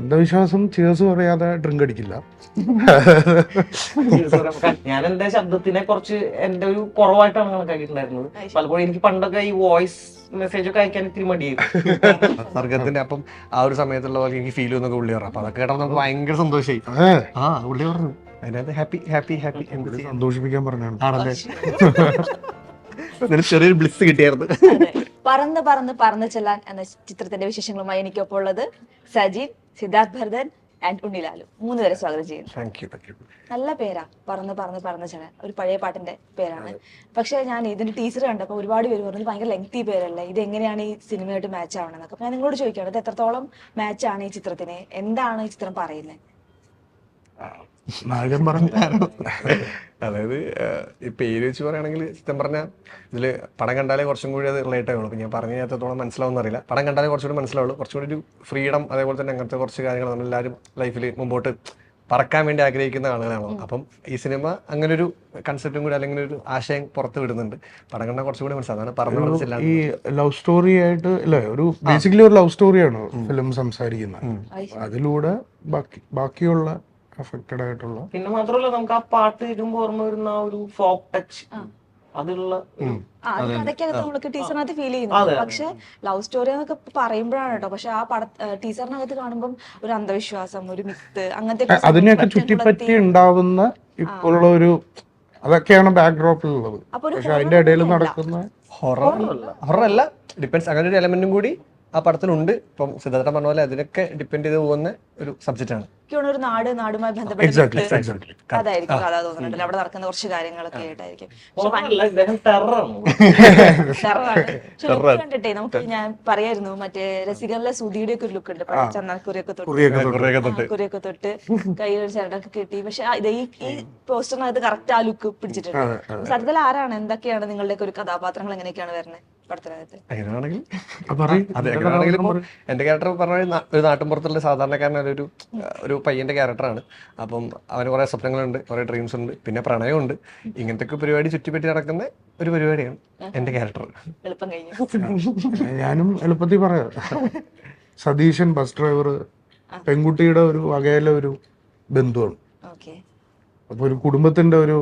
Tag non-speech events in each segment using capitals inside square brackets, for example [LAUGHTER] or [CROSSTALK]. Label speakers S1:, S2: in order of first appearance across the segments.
S1: അന്ധവിശ്വാസം ചേർസ് പറയാതെ ഡ്രിങ്ക് അടിക്കില്ല.
S2: ഞാൻ എന്റെ ശബ്ദത്തിനെ കുറച്ച് എന്റെ ഒരു കുറവായിട്ടാണ് കണക്കാക്കിയിട്ടുണ്ടായിരുന്നത്. പലപ്പോഴും എനിക്ക് പണ്ടൊക്കെ ഈ വോയിസ് മെസ്സേജ് ഒക്കെ അയക്കാൻ ഇത്തിരി മടിയായിരുന്നു.
S3: സർഗത്തിന്റെ അപ്പം ആ ഒരു സമയത്തുള്ള പോലെ എനിക്ക് ഫീൽ ചെയ്യുന്നൊക്കെ ഉള്ളി പറഞ്ഞു. അപ്പൊ അതൊക്കെ കേട്ടപ്പോൾ നമുക്ക് ഭയങ്കര സന്തോഷമായി ആ ഉള്ളി പറഞ്ഞു. അതിനകത്ത് ഹാപ്പി ഹാപ്പി ഹാപ്പി
S1: സന്തോഷിപ്പിക്കാൻ പറഞ്ഞാണ്.
S3: ആണല്ലേ? [LAUGHS] ചെറിയൊരു ബ്ലിസ് കിട്ടിയായിരുന്നു.
S4: പറന്ന് പറന്ന് പറന്ന് ചെല്ലാൻ എന്ന ചിത്രത്തിന്റെ വിശേഷങ്ങളുമായി എനിക്കൊപ്പം ഉള്ളത് സജീവ് സിദ്ധാർത്ഥ് ഭരതൻ ആൻഡ് ഉണ്ണിലാലു. മൂന്ന് പേരെ സ്വാഗതം ചെയ്യുന്നു. നല്ല പേരാ പറന്ന് പറന്ന് പറന്ന് ചെല്ലാൻ. ഒരു പഴയ പാട്ടിന്റെ പേരാണ്. പക്ഷെ ഞാൻ ഇതിന്റെ ടീച്ചർ കണ്ടപ്പോൾ ഒരുപാട് പേര് പറഞ്ഞു "ഇത് ഭയങ്കര ലെങ്തി പേരല്ലേ ഇത് എങ്ങനെയാണ് ഈ സിനിമയായിട്ട് മാച്ച് ആവണമെന്നൊക്കെ അപ്പൊ ഞാൻ നിങ്ങളോട് ചോദിക്കുകയാണ് ഇത് എത്രത്തോളം മാച്ച് ആണ് ഈ ചിത്രത്തിന്? എന്താണ് ഈ ചിത്രം പറയുന്നത്
S1: നായകൻ പറഞ്ഞു [LAUGHS]
S3: അതായത് ഈ പേര് വെച്ച് പറയുകയാണെങ്കിൽ സത്യം പറഞ്ഞാൽ ഇതിൽ പടം കണ്ടാലേ കുറച്ചും കൂടി അത് റിലേറ്റ് ആവുള്ളൂ. ഞാൻ പറഞ്ഞു എത്രത്തോളം മനസ്സിലാവും എന്നറിയില്ല പടം കണ്ടാലേ കുറച്ചുകൂടി മനസ്സിലാവുള്ളൂ. കുറച്ചുകൂടി ഒരു ഫ്രീഡം അതേപോലെ തന്നെ അങ്ങനത്തെ കുറച്ച് കാര്യങ്ങൾ നമ്മളെല്ലാവരും ലൈഫിൽ മുമ്പോട്ട് പറക്കാൻ വേണ്ടി ആഗ്രഹിക്കുന്ന ആളുകളാണല്ലോ. അപ്പം ഈ സിനിമ അങ്ങനെ ഒരു കൺസെപ്റ്റും കൂടി അല്ലെങ്കിൽ ഒരു ആശയം പുറത്ത് വിടുന്നുണ്ട്. പടം കണ്ടാൽ കുറച്ചുകൂടി മനസ്സിലാവും. അതാണ് പറഞ്ഞു
S1: ഈ ലവ് സ്റ്റോറി ആയിട്ട് അല്ലേ ഒരു ബേസിക്കലി ഒരു ലവ് സ്റ്റോറിയാണ് ഫിലിം സംസാരിക്കുന്നത്. അതിലൂടെ ബാക്കി ബാക്കിയുള്ള അഫക്റ്റഡ് ആയിട്ടുള്ള
S2: പിന്നെ മാത്രമല്ല നമുക്ക് ആ പാട്ട് കേൾക്കുമ്പോൾ ഓർമ്മ വരുന്ന ആ ഒരു ഫോക്ക് ടച്ച്
S4: കഥയ്ക്കകത്ത് ടീച്ചറിനകത്ത് ഫീൽ ചെയ്യുന്നു പക്ഷെ ലവ് സ്റ്റോറി എന്നൊക്കെ പറയുമ്പോഴാണ് കേട്ടോ. പക്ഷെ ആ പട ടീച്ചറിനകത്ത് കാണുമ്പോൾ ഒരു അന്ധവിശ്വാസം ഒരു മിത്ത് അങ്ങനത്തെ
S1: അതിനെയൊക്കെ ചുറ്റിപ്പറ്റി ഉണ്ടാവുന്ന ഇപ്പോഴുള്ള ഒരു അതൊക്കെയാണ് ബാക്ക്ഡ്രോപ്പിൽ ഉള്ളത്. പക്ഷെ അതിന്റെ ഇടയിൽ നടക്കുന്ന
S3: ഹൊറർ ഹൊറർ അല്ല. ഡിപ്പെൻസ് അങ്ങനെ ഒരു എലമെന്റും കൂടി ആ പടത്തിലുണ്ട്. ഇപ്പം സിദ്ധാർത്ഥ പറഞ്ഞ പോലെ അതിനൊക്കെ ഡിപ്പെൻഡ് ചെയ്ത് പോകുന്ന ഒരു സബ്ജക്റ്റ്
S4: ഒരു നാട് നാടുമായി ബന്ധപ്പെട്ട്. അതായിരിക്കും കഥ തോന്നുന്നുണ്ടല്ലോ അവിടെ നടക്കുന്ന കുറച്ച് കാര്യങ്ങളൊക്കെ ആയിട്ടായിരിക്കും. [LAUGHS] കണ്ടിട്ടേ നമുക്ക് ഞാൻ പറയായിരുന്നു മറ്റേ രസികളിലെ സുധിയുടെ ഒക്കെ ഒരു ലുക്ക് ഉണ്ട്. പഴയ ചന്ദനക്കുറിയൊക്കെ തൊട്ട്.
S1: കുറിയൊക്കെ
S3: തൊട്ട്.
S4: കുറിയൊക്കെ തൊട്ട്. കയ്യിൽ ഒരു ചരടൊക്കെ കിട്ടി. പക്ഷെ ഇത് ഈ പോസ്റ്ററിനകത്ത് കറക്റ്റ് ആ ലുക്ക് പിടിച്ചിട്ടുണ്ട്. സത്യത്തിൽ ആരാണ്? എന്തൊക്കെയാണ് നിങ്ങളുടെയൊക്കെ ഒരു കഥാപാത്രങ്ങൾ എങ്ങനെയൊക്കെയാണ് വരുന്നത്
S3: എന്റെ ക്യാരക്ടർ പറഞ്ഞ ഒരു നാട്ടിൻപുറത്തുള്ള സാധാരണക്കാരനായ ഒരു ഒരു പയ്യന്റെ ക്യാരക്ടറാണ് അപ്പം അവന് കുറേ സ്വപ്നങ്ങളുണ്ട് കുറേ ഡ്രീംസ് ഉണ്ട് പിന്നെ പ്രണയമുണ്ട്. ഇങ്ങനത്തെ ഒക്കെ പരിപാടി ചുറ്റിപ്പറ്റി നടക്കുന്ന ഒരു പരിപാടിയാണ് എന്റെ ക്യാരക്ടർ
S1: ഞാനും എളുപ്പത്തിൽ പറയാം. സതീശൻ ബസ് ഡ്രൈവർ പെൺകുട്ടിയുടെ ഒരു വകയിലെ ഒരു ബന്ധുവാണ്.
S4: ഓക്കെ.
S1: അപ്പോൾ ഒരു കുടുംബത്തിന്റെ ഒരു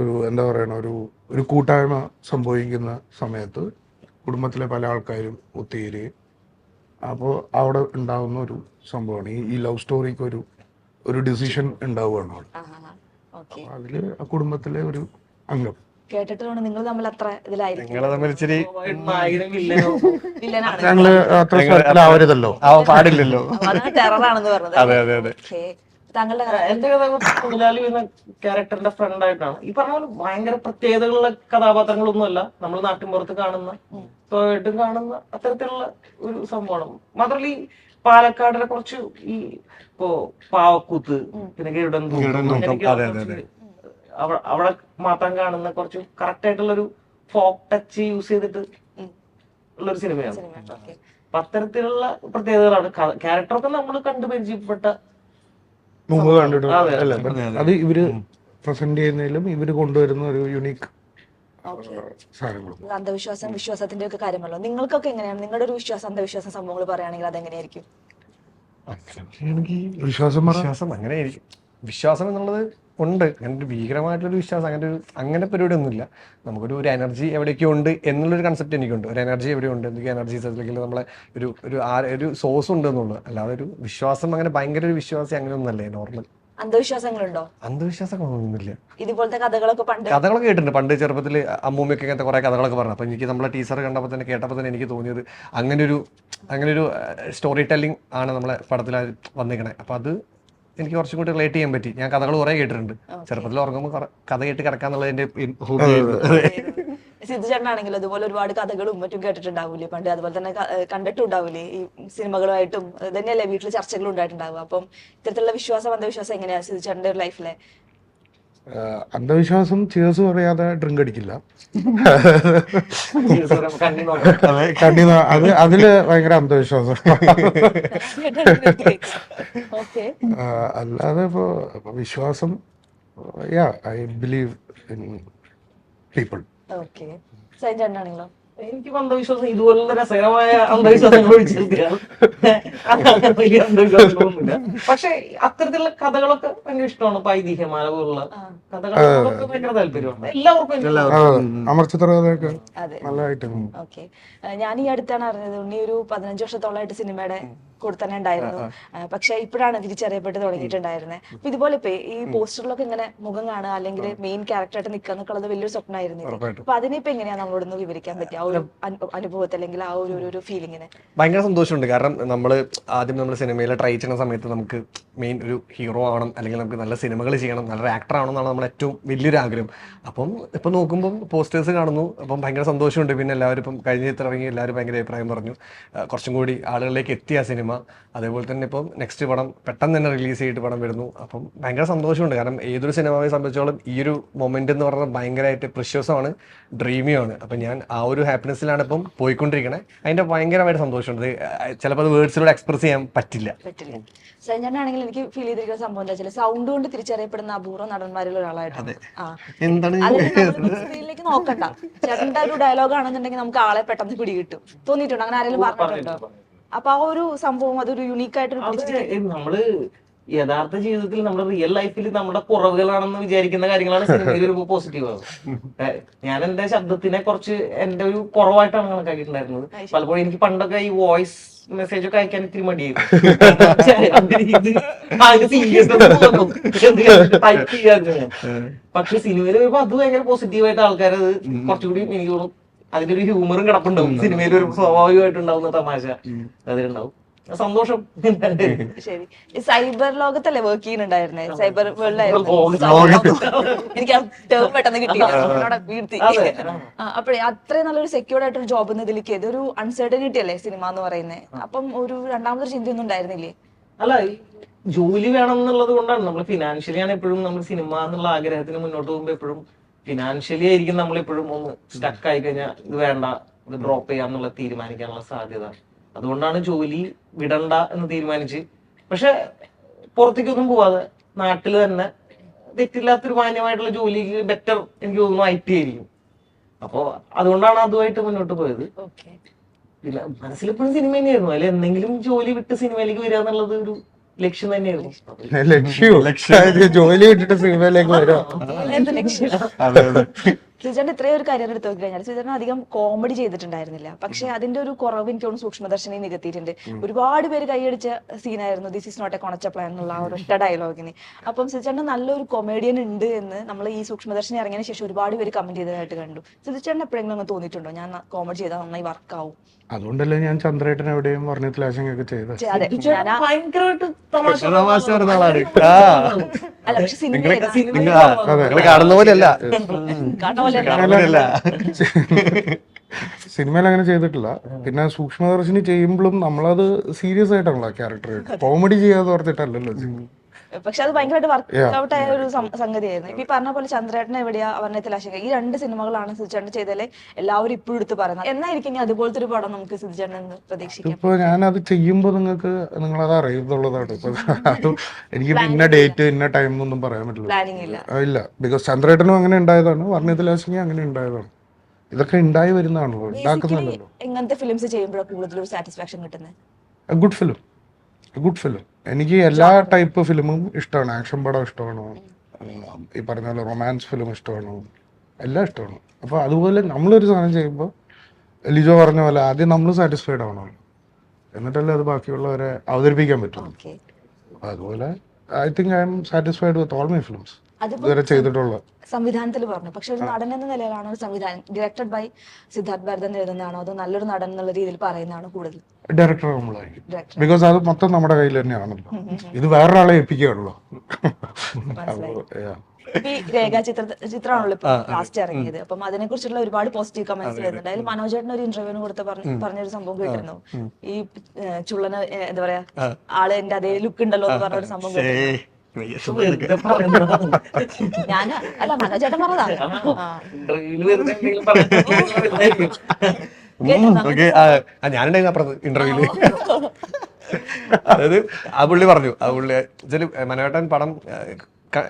S1: ഒരു എന്താ പറയണ ഒരു ഒരു കൂട്ടായ്മ സംഭവിക്കുന്ന സമയത്ത് കുടുംബത്തിലെ പല ആൾക്കാരും ഒത്തുചേരുകയും അപ്പോൾ അവിടെ ഉണ്ടാവുന്ന ഒരു സംഭവമാണ്. ഈ ഈ ലവ് സ്റ്റോറിക്ക് ഒരു ഒരു ഡിസിഷൻ ഉണ്ടാവുകയാണ് അവിടെ.
S4: ഓക്കെ.
S1: അതിൽ ആ കുടുംബത്തിലെ ഒരു അംഗം.
S4: കേട്ടിട്ടാണ് നിങ്ങൾ തമ്മിൽ അത്ര ഇതിലായിരിക്കും.
S3: നിങ്ങൾ തമ്മിൽ ഇച്ചിരി
S2: നായകനും വില്ലനും
S4: വില്ലനാണ്.
S1: ഞങ്ങൾ അത്ര ആവരുതല്ലോ.
S3: ആ പാടില്ലല്ലോ.
S4: അതാണ് ടെററാണെന്ന് പറഞ്ഞത്.
S3: അതെ അതെ അതെ.
S4: താങ്കളുടെ കഥ
S2: എന്റെ കഥ തൊഴിലാളി എന്ന ക്യാരക്ടറിന്റെ ഫ്രണ്ട് ആയിട്ടാണ്. ഈ പറഞ്ഞ പോലെ ഭയങ്കര പ്രത്യേകതകളുള്ള കഥാപാത്രങ്ങളൊന്നുമല്ല. നമ്മൾ നാട്ടിൻപുറത്ത് കാണുന്ന സ്വാഭാവികമായിട്ടും കാണുന്ന അത്തരത്തിലുള്ള ഒരു സംഭവമാണ്. മാത്രമല്ല ഈ പാലക്കാടിനെ കുറച്ച് ഈ ഇപ്പോ പാവക്കൂത്ത് പിന്നെ ഗരുഡൻ അവിടെ മാത്രം കാണുന്ന കുറച്ച് കറക്റ്റ് ആയിട്ടുള്ള ഒരു ഫോക്ക് ടച്ച് യൂസ് ചെയ്തിട്ട് ഉള്ളൊരു സിനിമയാണ്. അപ്പൊ അത്തരത്തിലുള്ള പ്രത്യേകതകളാണ്. ക്യാരക്ടറൊക്കെ നമ്മൾ കണ്ടു പരിചയപ്പെട്ട
S1: മുമ്പ്
S2: കണ്ടിട്ടുണ്ട്
S1: അല്ല? അത് ഇവർ പ്രസന്റ് ചെയ്യുന്നതിലും ഇവർ കൊണ്ടുവരുന്ന ഒരു യുണീക്ക്
S4: അന്ധവിശ്വാസം വിശ്വാസത്തിന്റെ ഒക്കെ കാര്യമല്ലോ. നിങ്ങൾക്കൊക്കെ എങ്ങനെയാണ്? നിങ്ങളുടെ ഒരു വിശ്വാസം അന്ധവിശ്വാസം സംഭവങ്ങൾ പറയുകയാണെങ്കിൽ അതെങ്ങനെയായിരിക്കും?
S1: വിശ്വാസം
S3: വിശ്വാസം അങ്ങനെ ആയിരിക്കും വിശ്വാസം എന്നുള്ളത് ഉണ്ട്. അങ്ങനെ ഒരു ഭീകരമായിട്ടുള്ളൊരു വിശ്വാസം അങ്ങനെ ഒരു അങ്ങനെ പരിപാടി ഒന്നുമില്ല നമുക്കൊരു ഒരു എനർജി എവിടെയൊക്കെ ഉണ്ട് എന്നുള്ളൊരു കൺസെപ്റ്റ് എനിക്കുണ്ട്. ഒരു എനർജി എവിടെയുണ്ട് എന്തൊക്കെ എനർജീസ് അല്ലെങ്കിൽ നമ്മളെ ഒരു ഒരു ആ- ഒരു സോഴ്സ് ഉണ്ട് എന്നുള്ളത്. അല്ലാതെ ഒരു വിശ്വാസം അങ്ങനെ ഭയങ്കര ഒരു വിശ്വാസം അങ്ങനെ ഒന്നല്ലേ നോർമൽ
S4: അന്ധവിശ്വാസങ്ങളുണ്ടോ?
S3: അന്ധവിശ്വാസങ്ങളൊന്നുമില്ല.
S4: ഇതുപോലത്തെ കഥകളൊക്കെ പണ്ട്
S3: കഥകളൊക്കെ കേട്ടിട്ടുണ്ട്. പണ്ട് ചെറുപ്പത്തിൽ അമ്മൂമ്മയൊക്കെ ഇങ്ങനത്തെ കുറെ കഥകളൊക്കെ പറഞ്ഞു. അപ്പൊ എനിക്ക് നമ്മളെ ടീച്ചർ കണ്ടപ്പോൾ തന്നെ കേട്ടപ്പോൾ തന്നെ എനിക്ക് തോന്നിയത് അങ്ങനെ ഒരു അങ്ങനെ ഒരു സ്റ്റോറി ടെല്ലിംഗ് ആണ് നമ്മളെ പടത്തിൽ വന്നിരിക്കണേ. അപ്പൊ അത് എനിക്ക് കുറച്ചും കൂടി റിലേറ്റ് ചെയ്യാൻ പറ്റി. ഞാൻ കഥകൾ കുറെ കേട്ടിട്ടുണ്ട്. ചെറുപ്പത്തിൽ ഉറങ്ങുമ്പോൾ കഥ കേട്ട് കിടക്കാന്നുള്ളത് എന്റെ ഹോബി
S4: സിദ്ധു അതുപോലെ ഒരുപാട് കഥകളും മറ്റും കേട്ടിട്ടുണ്ടാവൂലേ? പണ്ട് അതുപോലെ തന്നെ കണ്ടിട്ടുണ്ടാവൂലേ ഈ സിനിമകളുമായിട്ടും തന്നെയല്ലേ വീട്ടിൽ ചർച്ചകളും ഉണ്ടായിട്ടുണ്ടാവുക. അപ്പം ഇത്തരത്തിലുള്ള വിശ്വാസം അന്ധവിശ്വാസം എങ്ങനെയാ സിദ്ധുചേട്ടന്റെ ഒരു ലൈഫിലെ
S1: അന്ധവിശ്വാസം ചേർസ് പറയാതെ ഡ്രിങ്ക് അടിക്കില്ല.
S2: കണ്ണി
S1: അത് അതിൽ ഭയങ്കര അന്ധവിശ്വാസം. അല്ലാതെ ഇപ്പോ വിശ്വാസം yeah I believe in people
S4: okay sign ചേട്ടനാണെങ്കിലോ
S2: എനിക്ക് അന്ധവിശ്വാസം ഇതുപോലുള്ള രസകരമായ അന്ധവിശ്വാസങ്ങൾ ഒഴിച്ചിരിക്കുകയാണ്. അങ്ങനെ വലിയ അന്ധവിശ്വാസങ്ങളൊന്നുമില്ല. പക്ഷെ അത്തരത്തിലുള്ള കഥകളൊക്കെ ഭയങ്കര ഇഷ്ടമാണ്. ഇപ്പൊ ഐതിഹ്യമാല പോലുള്ള കഥകളൊക്കെ ഭയങ്കര താല്പര്യമാണ് എല്ലാവർക്കും
S1: നല്ല ഐറ്റം
S4: ഓക്കെ. ഞാൻ ഈ അടുത്താണ് അറിഞ്ഞത് ഉണ്ണി ഒരു പതിനഞ്ച് വർഷത്തോളമായിട്ട് സിനിമയുടെ കൂടെ തന്നെ ഉണ്ടായിരുന്നു പക്ഷെ ഇപ്പോഴാണ് തിരിച്ചറിയപ്പെട്ട് തുടങ്ങിയിട്ടുണ്ടായിരുന്നത് അപ്പൊ ഇതുപോലെ ഇപ്പൊ ഈ പോസ്റ്ററിലൊക്കെ ഇങ്ങനെ മുഖം കാണുക അല്ലെങ്കിൽ മെയിൻ ക്യാരക്ടറായിട്ട് നിൽക്കുക എന്നൊക്കെ വലിയൊരു സ്വപ്നമായിരുന്നു. അപ്പൊ അതിനിപ്പോ എങ്ങനെയാ നമ്മളോടൊന്ന് വിവരിക്കാൻ പറ്റിയ? ആ ഒരു അനുഭവത്തിൽ അനുഭവത്തെ അല്ലെങ്കിൽ ആ ഒരു ഒരു- ഫീലിങ്ങിന്
S3: ഭയങ്കര സന്തോഷമുണ്ട്. കാരണം നമ്മൾ ആദ്യം നമ്മൾ സിനിമയിൽ ട്രൈ ചെയ്യുന്ന സമയത്ത് നമുക്ക് മെയിൻ ഒരു ഹീറോ ആവണം അല്ലെങ്കിൽ നമുക്ക് നല്ല സിനിമകൾ ചെയ്യണം നല്ലൊരു ആക്ടർ ആവണം എന്നാണ് നമ്മുടെ ഏറ്റവും വലിയൊരു ആഗ്രഹം. അപ്പം ഇപ്പം നോക്കുമ്പോൾ പോസ്റ്റേഴ്സ് കാണുന്നു. അപ്പം ഭയങ്കര സന്തോഷമുണ്ട്. പിന്നെ എല്ലാവരും ഇപ്പം കഴിഞ്ഞ ചിത്രം ഇറങ്ങി എല്ലാവരും ഭയങ്കര അഭിപ്രായം പറഞ്ഞു. കുറച്ചും കൂടി ആളുകളിലേക്ക് എത്തിയ ആ സിനിമ. അതേപോലെ തന്നെ ഇപ്പം നെക്സ്റ്റ് പടം പെട്ടെന്ന് തന്നെ റിലീസ് ചെയ്തിട്ട് പടം വരുന്നു. അപ്പം ഭയങ്കര സന്തോഷമുണ്ട്. കാരണം ഏതൊരു സിനിമയെ സംബന്ധിച്ചോളം ഈ ഒരു മൊമെന്റ് എന്ന് പറഞ്ഞാൽ ഭയങ്കരമായിട്ട് പ്രഷ്യസമാണ് ഡ്രീമിയാണ് അപ്പം ഞാൻ ആ ഒരു ഹാപ്പിനെസ്സിലാണ് ഇപ്പം പോയിക്കൊണ്ടിരിക്കണേ. അതിന്റെ ഭയങ്കരമായിട്ട് സന്തോഷമുണ്ട്. ചിലപ്പോൾ അത് വേർഡ്സിലൂടെ എക്സ്പ്രസ് ചെയ്യാൻ പറ്റില്ല.
S4: പറ്റില്ല. സഞ്ജനാണെങ്കിൽ എനിക്ക് ഫീൽ ചെയ്തിരിക്കുന്ന സംഭവം എന്താ വെച്ചാൽ സൗണ്ട് കൊണ്ട് തിരിച്ചറിയപ്പെടുന്ന അപൂർവ നടന്മാരിൽ ഒരാളായിട്ടാണ്. സ്ക്രീനിലേക്ക് നോക്കണ്ട. ചേട്ടന്റെ ഒരു ഡയലോഗ് ആണെന്നുണ്ടെങ്കിൽ നമുക്ക് ആളെ പെട്ടെന്ന് പിടികിട്ടും. തോന്നിയിട്ടുണ്ടോ? അങ്ങനെ ആരെങ്കിലും പറഞ്ഞിട്ടുണ്ടോ അപ്പൊ ആ ഒരു സംഭവം അതൊരു യുണീക്ക് ആയിട്ട്
S2: നമ്മൾ യഥാർത്ഥ ജീവിതത്തിൽ നമ്മുടെ റിയൽ ലൈഫിൽ നമ്മുടെ കുറവുകളാണെന്ന് വിചാരിക്കുന്ന കാര്യങ്ങളാണ് സിനിമയിൽ വരുമ്പോൾ പോസിറ്റീവ് ആവുന്നത് ഞാൻ എന്റെ ശബ്ദത്തിനെ കുറച്ച് എന്റെ ഒരു കുറവായിട്ടാണ് കണക്കാക്കിയിട്ടുണ്ടായിരുന്നത്. പലപ്പോഴും എനിക്ക് പണ്ടൊക്കെ ഈ വോയിസ് മെസ്സേജ് ഒക്കെ അയക്കാൻ ഇത്തിരി മടിയായിരുന്നു. [LAUGHS] പക്ഷെ സിനിമയിൽ വരുമ്പോ അത് ഭയങ്കര പോസിറ്റീവായിട്ട് ആൾക്കാരത് കുറച്ചുകൂടി എനിക്ക് തോന്നുന്നു അതിന്റെ ഒരു ഹ്യൂമറും കിടപ്പുണ്ടാവും. സിനിമയിൽ ഒരു സ്വാഭാവികമായിട്ടുണ്ടാവുന്ന തമാശ. അതിലുണ്ടാവും സന്തോഷം.
S4: ശരി. ഈ സൈബർ ലോകത്തല്ലേ വർക്ക് ചെയ്യുന്നുണ്ടായിരുന്നേ? സൈബർ വേൾഡിലായിരുന്നു എനിക്ക് ആ ടേം പെട്ടെന്ന് കിട്ടി അപ്പഴേ അത്രയും നല്ലൊരു സെക്യൂർഡ് ആയിട്ടൊരു ജോബ് ഇതിലേക്ക് ഇതൊരു അൺസർട്ടനിറ്റി അല്ലേ സിനിമ എന്ന് പറയുന്നത് അപ്പം ഒരു രണ്ടാമതൊരു ചിന്തയൊന്നും ഉണ്ടായിരുന്നില്ലേ?
S2: അല്ല ജോലി വേണം എന്നുള്ളത് കൊണ്ടാണ് നമ്മൾ ഫിനാൻഷ്യലി ആണ് എപ്പോഴും നമ്മൾ സിനിമ എന്നുള്ള ആഗ്രഹത്തിന് മുന്നോട്ട് പോകുമ്പോൾ എപ്പോഴും ഫിനാൻഷ്യലി ആയിരിക്കും നമ്മൾ ഇപ്പോഴും ഒന്ന് സ്റ്റക്ക് ആയി കഴിഞ്ഞാൽ ഇത് വേണ്ട ഇത് ഡ്രോപ്പ് ചെയ്യാന്നുള്ള തീരുമാനിക്കാനുള്ള സാധ്യത. അതുകൊണ്ടാണ് ജോലി വിടണ്ട എന്ന് തീരുമാനിച്ച്. പക്ഷെ പുറത്തേക്കൊന്നും പോവാതെ നാട്ടിൽ തന്നെ തെറ്റില്ലാത്തൊരു മാന്യമായിട്ടുള്ള ജോലിക്ക് ബെറ്റർ എനിക്ക് തോന്നുന്നു ഐ ടി ആയിരിക്കും. അപ്പോ അതുകൊണ്ടാണ് അതുമായിട്ട് മുന്നോട്ട് പോയത്. പിന്നെ മനസ്സിലിപ്പോഴും സിനിമ തന്നെയായിരുന്നു. അതിൽ എന്തെങ്കിലും ജോലി വിട്ട് സിനിമയിലേക്ക് വരിക എന്നുള്ളത് ഒരു ലക്ഷ്യം തന്നെയായിരുന്നു.
S1: ലക്ഷ്യം. ജോലി വിട്ടിട്ട് സിനിമയിലേക്ക് വരാം.
S4: സുചേട്ടൻ ഇത്രയും ഒരു കരിയർ എടുത്തു നോക്കി കഴിഞ്ഞാൽ സുചേട്ടൻ അധികം കോമഡി ചെയ്തിട്ടുണ്ടായിരുന്നില്ല. പക്ഷെ അതിന്റെ ഒരു കുറവ് എനിക്ക് തോന്നുന്നു സൂക്ഷ്മദർശിനി നികത്തിയിട്ടുണ്ട്. ഒരുപാട് പേര് കൈയടിച്ച സീനായിരുന്നു ദിസ് ഇസ് നോട്ട് എ കൊണച്ച പ്ലാൻ എന്നുള്ള ആ ഒരൊറ്റ ഡയലോഗിന് അപ്പം സുചേട്ടൻ നല്ലൊരു കൊമേഡിയൻ ഉണ്ട് എന്ന് നമ്മൾ ഈ സൂക്ഷ്മദർശിനി ഇറങ്ങിയതിന് ശേഷം ഒരുപാട് പേര് കമന്റ് ചെയ്തതായിട്ട് കണ്ടു. സുചേട്ടൻ എപ്പോഴെങ്കിലും അങ്ങ് തോന്നിയിട്ടുണ്ടോ? ഞാൻ കോമഡി ചെയ്താൽ നന്നായി വർക്ക് ആവും.
S1: അതുകൊണ്ടല്ലേ ഞാൻ ചന്ദ്രേട്ടൻ എവിടെയും ഒക്കെ ചെയ്തത്.
S4: ചെ- അതെ.
S2: ഇത് ചേട്ടൻ
S4: ഞാനാ-
S2: ഭയങ്കരമായിട്ട് തമാശ
S3: തമാശ ആളാണ്. ആ.
S4: അല്ല പക്ഷെ
S3: നിങ്ങൾ കാണുന്ന പോലെയല്ല. [LAUGHS]
S1: സിനിമയിൽ അങ്ങനെ ചെയ്തിട്ടില്ല. പിന്നെ സൂക്ഷ്മദർശിനി ചെയ്യുമ്പോഴും നമ്മളത് സീരിയസ് ആയിട്ടാണല്ലോ ക്യാരക്ടർ. കോമഡി ചെയ്യാതെ ഓർത്തിട്ടല്ലല്ലോ ചെയ്യുന്നത്.
S4: പക്ഷെ അത് ഭയങ്കരമായിട്ട് വർക്ക്ഔട്ട് ആയ ഒരു സംഗതിയായിരുന്നു. ഇപ്പൊ ഈ പറഞ്ഞ പോലെ ചന്ദ്രേട്ടൻ എവിടെയാ വർണത്തിൽ ആശങ്ക ഈ രണ്ട് സിനിമകളാണ് സുധിചേട്ടൻ ചെയ്തതിലെ എല്ലാവരും ഇപ്പോഴും എടുത്ത് പറയുന്നത്. എന്നായിരിക്കും ഇനി അതുപോലത്തെ ഒരു പടം നമുക്ക് സുധിചേട്ടൻ പ്രതീക്ഷിക്കാം?
S1: ഇപ്പൊ ഞാനത് ചെയ്യുമ്പോൾ നിങ്ങൾക്ക് നിങ്ങളത് അറിയുന്നുള്ളതാണ് ഇപ്പൊ അത് എനിക്ക് ഇന്ന ഡേറ്റ് ഇന്ന ടൈം ഒന്നും പറയാൻ പറ്റില്ല.
S4: ഇല്ല.
S1: ഇല്ല. ബിക്കോസ് ചന്ദ്രേട്ടനും അങ്ങനെ ഉണ്ടായതാണ്. വർണത്തിലാശിനി അങ്ങനെ ഉണ്ടായതാണ്. ഇതൊക്കെ ഉണ്ടായി വരുന്നതാണല്ലോ. ഉണ്ടാക്കുന്നുണ്ടല്ലോ
S4: എങ്ങനത്തെ ഫിലിംസ് ചെയ്യുമ്പോഴാണ് കൂടുതൽ സാറ്റിസ്ഫാക്ഷൻ കിട്ടുന്നത്?
S1: ഗുഡ് ഫിലിം ഗുഡ് ഫിലിം എനിക്ക് എല്ലാ ടൈപ്പ് ഫിലിമും ഇഷ്ടമാണ്. ആക്ഷൻ പടം ഇഷ്ടമാണ്. ഈ പറഞ്ഞ പോലെ റൊമാൻസ് ഫിലിം ഇഷ്ടമാണ്. എല്ലാം ഇഷ്ടമാണ്. അപ്പോൾ അതുപോലെ നമ്മളൊരു സാധനം ചെയ്യുമ്പോൾ ലിജോ പറഞ്ഞ പോലെ ആദ്യം നമ്മൾ സാറ്റിസ്ഫൈഡ് ആവണമല്ലോ എന്നിട്ടല്ലേ അത് ബാക്കിയുള്ളവരെ അവതരിപ്പിക്കാൻ പറ്റുള്ളൂ. അതുപോലെ I think I'm satisfied with all my films ഇതുവരെ ചെയ്തിട്ടുള്ള.
S4: സംവിധാനത്തിൽ പറഞ്ഞു. പക്ഷെ ഒരു നടൻ എന്ന നിലയിലാണോ ഒരു സംവിധാനം. ഡയറക്റ്റഡ് ബൈ സിദ്ധാർത്ഥ് ഭരതൻ എഴുതുന്നതാണോ? അതോ നല്ലൊരു നടൻ എന്നുള്ള രീതിയിൽ പറയുന്നതാണോ കൂടുതൽ?
S1: ഡയറക്ടർ നമ്മളായിരിക്കും. ബിക്കോസ് അത് മൊത്തം നമ്മുടെ കയ്യിൽ തന്നെയാണല്ലോ. ഇത് വേറൊരാളെ ഏൽപ്പിക്കുകയാണല്ലോ. [LAUGHS]
S4: ഇപ്പൊ ചിത്ര ചിത്രമാണല്ലോ ലാസ്റ്റ് ഇറങ്ങിയത്. അപ്പം അതിനെ കുറിച്ചുള്ള ഒരുപാട് പോസിറ്റീവ് കമന്റ്സ് വരുന്നുണ്ട്. അതിൽ മനോജേട്ടൻ ഒരു ഇന്റർവ്യൂവിന് കൊടുത്ത് പറഞ്ഞ പറഞ്ഞൊരു സംഭവം കേട്ടിരുന്നു. ഈ ചുള്ളന് എന്താ പറയാ ആൾ എന്റെ അതേ ലുക്ക് ഉണ്ടല്ലോ എന്ന് പറഞ്ഞ ഒരു സംഭവം കേട്ടിരുന്നു. ഞാൻ അല്ല മനോജേട്ടൻ
S3: ഞാനുണ്ടായിരുന്നു അപ്പുറത്ത് ഇന്റർവ്യൂൽ അതായത് ആ പുള്ളി പറഞ്ഞു. ആ പുള്ളി മനോട്ടൻ പടം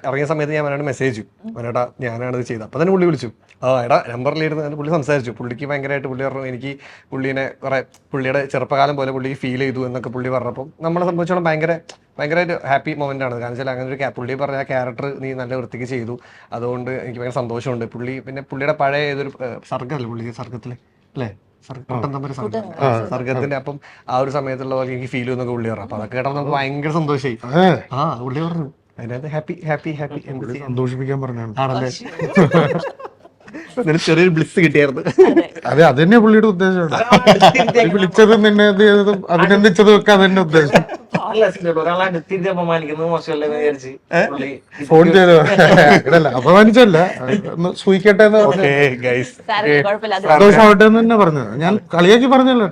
S3: ഇറങ്ങിയ സമയത്ത് ഞാൻ അവനോട് മെസ്സേജ് ചെയ്തു. അവനോടാ ഞാനാണ് ഇത് ചെയ്തത്. അപ്പം തന്നെ പുള്ളി വിളിച്ചു. ആ എടാ നമ്പറിലിരുന്ന് പുള്ളി സംസാരിച്ചു. പുള്ളിക്ക് ഭയങ്കരമായിട്ട് പുള്ളി പറഞ്ഞു എനിക്ക് പുള്ളീനെ കുറെ പുള്ളിയുടെ ചെറുപ്പകാലം പോലെ പുള്ളിക്ക് ഫീൽ ചെയ്തു എന്നൊക്കെ പുള്ളി പറഞ്ഞപ്പോൾ നമ്മളെ സംബന്ധിച്ചോളം ഭയങ്കര ഭയങ്കരമായിട്ട് ഹാപ്പി മൊമെന്റ് ആണ്. കാരണം വെച്ചാൽ അങ്ങനെ ഒരു പുള്ളി പറഞ്ഞ ക്യാരക്ടർ നീ നല്ല വൃത്തിക്ക് ചെയ്തു. അതുകൊണ്ട് എനിക്ക് ഭയങ്കര സന്തോഷമുണ്ട്. പുള്ളി പിന്നെ പുള്ളിയുടെ പഴയ ഏതൊരു സർഗല്ലേ പുള്ളി സർഗത്തിൽ അല്ലേ. സർഗത്തിന്റെ അപ്പം ആ ഒരു സമയത്തുള്ള പോലെ എനിക്ക് ഫീൽ ചെയ്യുന്നൊക്കെ പുള്ളി പറഞ്ഞു. അപ്പൊ അതൊക്കെ കേട്ടപ്പോൾ നമുക്ക് ഭയങ്കര സന്തോഷമായി ആ പുള്ളി പറഞ്ഞു. അതിനകത്ത് ഹാപ്പി ഹാപ്പി ഹാപ്പി ചെയ്യാൻ
S1: സന്തോഷിപ്പിക്കാൻ പറഞ്ഞാണ്.
S3: ആണല്ലേ? എന്നിട്ട് ചെറിയൊരു ബ്ലിസ് കിട്ടിയായിരുന്നു.
S1: അതെ. അത് തന്നെ പുള്ളിയുടെ ഉദ്ദേശം വിളിച്ചത് നിന്നെ അഭിനന്ദിച്ചതും ഒക്കെ അതന്നെ ഉദ്ദേശം. ഫോൺ ചെയ്തു? അപമാനിച്ചല്ല സൂയിക്കട്ടെ എന്ന് പറഞ്ഞു. സന്തോഷമാവട്ടെ എന്ന് തന്നെ പറഞ്ഞത് ഞാൻ കളിയാക്കി പറഞ്ഞല്ലോ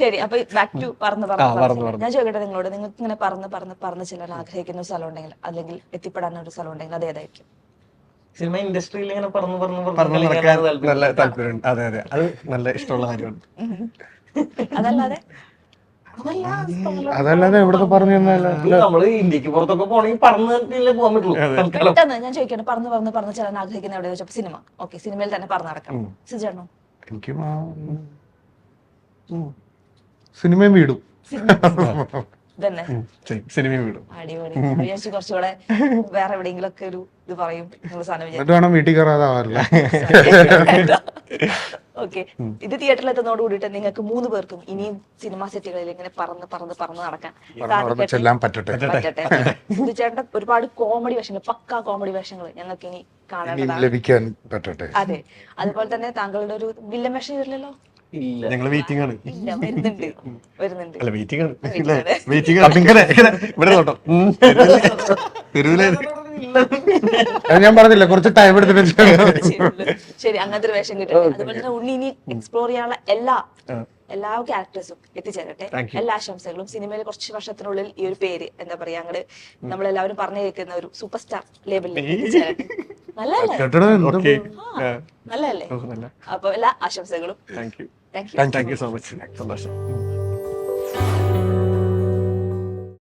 S4: ശരി അപ്പൊ ബാക്ക് ടു
S3: പറഞ്ഞു പറന്ന്
S4: പറന്ന്. ഞാൻ ചോദിക്കട്ടെ നിങ്ങളോട്? നിങ്ങൾക്ക് ഇങ്ങനെ പറഞ്ഞു പറഞ്ഞു പറഞ്ഞു ചെല്ലാൻ ആഗ്രഹിക്കുന്ന സ്ഥലം ഉണ്ടെങ്കിൽ അല്ലെങ്കിൽ എത്തിപ്പെടാൻ ഒരു സ്ഥലം ഉണ്ടെങ്കിൽ അത് ഏതായിരിക്കും?
S2: സിനിമ ഇൻഡസ്ട്രിയിൽ ഇങ്ങനെ പറഞ്ഞു
S3: പറഞ്ഞു
S2: പറഞ്ഞു
S3: നടക്കാൻ നല്ല
S2: താല്പര്യം.
S3: അതെ അതെ. അത് നല്ല ഇഷ്ടമുള്ള കാര്യമാണ്
S4: അതല്ലാതെ?
S1: അതല്ലാതെ എവിടത്തെ പറഞ്ഞു
S2: നമ്മൾ ഇന്ത്യയ്ക്ക് പുറത്തൊക്കെ പോണെങ്കിൽ പറഞ്ഞു പോകാൻ പറ്റുള്ളൂ.
S4: പെട്ടെന്ന് ഞാൻ ചോദിക്കണം പറഞ്ഞു പറഞ്ഞു പറഞ്ഞു ചെല്ലാൻ ആഗ്രഹിക്കുന്ന എവിടെ വെച്ചപ്പോ സിനിമ. ഓക്കെ സിനിമയിൽ തന്നെ പറഞ്ഞു നടക്കണം. സിജാണോ
S1: എനിക്കും. സിനിമയും വീടും.
S4: ഇതന്നെ.
S3: സിനിമ വീടും.
S4: അടിപൊളി. വിചാരിച്ചു കുറച്ചുകൂടെ വേറെ എവിടെയെങ്കിലും ഒക്കെ ഒരു ഇത് പറയും സാധനം
S1: വീട്ടിൽ കയറാതാവാറില്ല [LAUGHS]
S4: ഓക്കെ. ഇത് തിയേറ്ററിൽ എത്തുന്നതോട് കൂടിയിട്ട് നിങ്ങൾക്ക് മൂന്ന് പേർക്കും ഇനിയും സിനിമാ സെറ്റുകളിൽ ഇങ്ങനെ പറന്ന് പറന്ന് പറന്ന് നടക്കാൻ
S1: പറ്റട്ടെ?
S4: പറ്റട്ടെ. ചേട്ടന്റെ ഒരുപാട് കോമഡി വേഷങ്ങൾ പക്കാ കോമഡി വേഷങ്ങൾ ഞങ്ങൾക്ക് ഇനി കാണാൻ
S1: ലഭിക്കാൻ പറ്റട്ടെ?
S4: അതെ. അതുപോലെ തന്നെ താങ്കളുടെ ഒരു വില്ലൻ വേഷം ചെയ്തില്ലല്ലോ
S2: ഇല്ല
S3: ഞങ്ങൾ വെയിറ്റിംഗ് ആണ്.
S4: ഇല്ല വരുന്നുണ്ട്. വരുന്നുണ്ട്.
S3: അല്ല വെയിറ്റിംഗ് ആണ്. വെയിറ്റിംഗ് ആണ്. ഇങ്ങനെ ഇവിടെ നോട്ടോ
S1: ഞാൻ പറഞ്ഞില്ല കുറച്ച് ടൈം എടുത്തിട്ട്.
S4: ശരി അങ്ങനത്തെ ഒരു വേഷം കിട്ടും അതുപോലെ തന്നെ ഉണ്ണി ഇനി എക്സ്പ്ലോർ ചെയ്യാനുള്ള എല്ലാ എല്ലാ ക്യാരക്ടേഴ്സും എത്തിച്ചേരട്ടെ.
S3: Thank
S4: എല്ലാ ആശംസകളും. സിനിമയിൽ കുറച്ച് വർഷത്തിനുള്ളിൽ ഈ ഒരു പേര് എന്താ പറയാ അങ്ങട് നമ്മളെല്ലാവരും പറഞ്ഞു കേൾക്കുന്ന ഒരു സൂപ്പർ സ്റ്റാർ ലേബലിൽ എത്തിച്ചേരട്ടെ. നല്ലല്ലേ നല്ലല്ലേ
S3: നല്ല.
S4: അപ്പൊ എല്ലാ ആശംസകളും.
S3: Thank you
S4: thank you
S3: thank you so much സന്തോഷം.